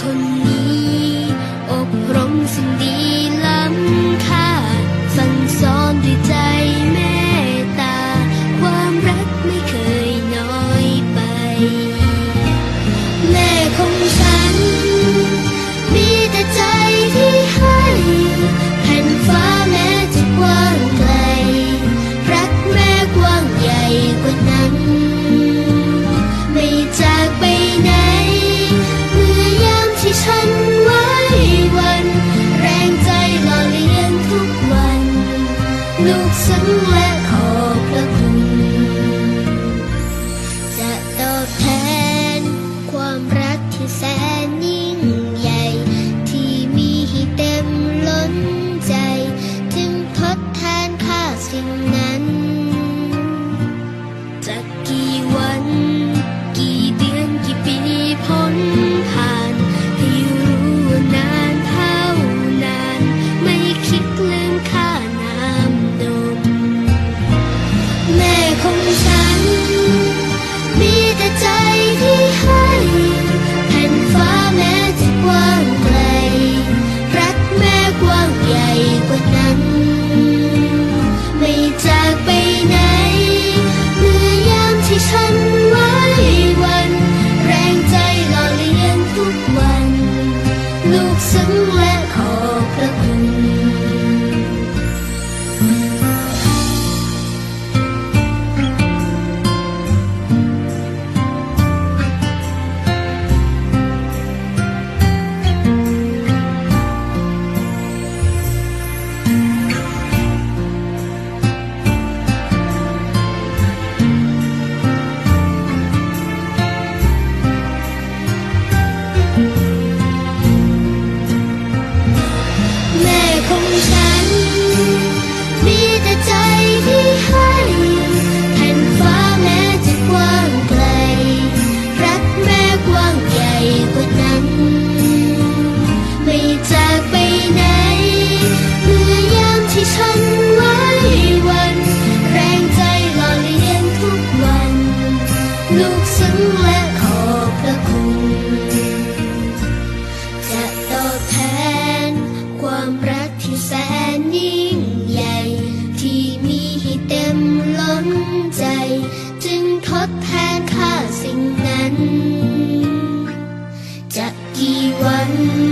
คนนี้ อบรมสิ่งดี ใจที่ให้แผ่นฟ้าแม้จะกว้างไกล รักแม่กว้างใหญ่กว่านั้น ไม่จากไปไหนเมื่อยามที่ฉันไว้วนแรงใจหล่อเลี้ยงทุกวัน ลูกซึ้งและ จึงทดแทนค่าสิ่งนั้น จะกี่วัน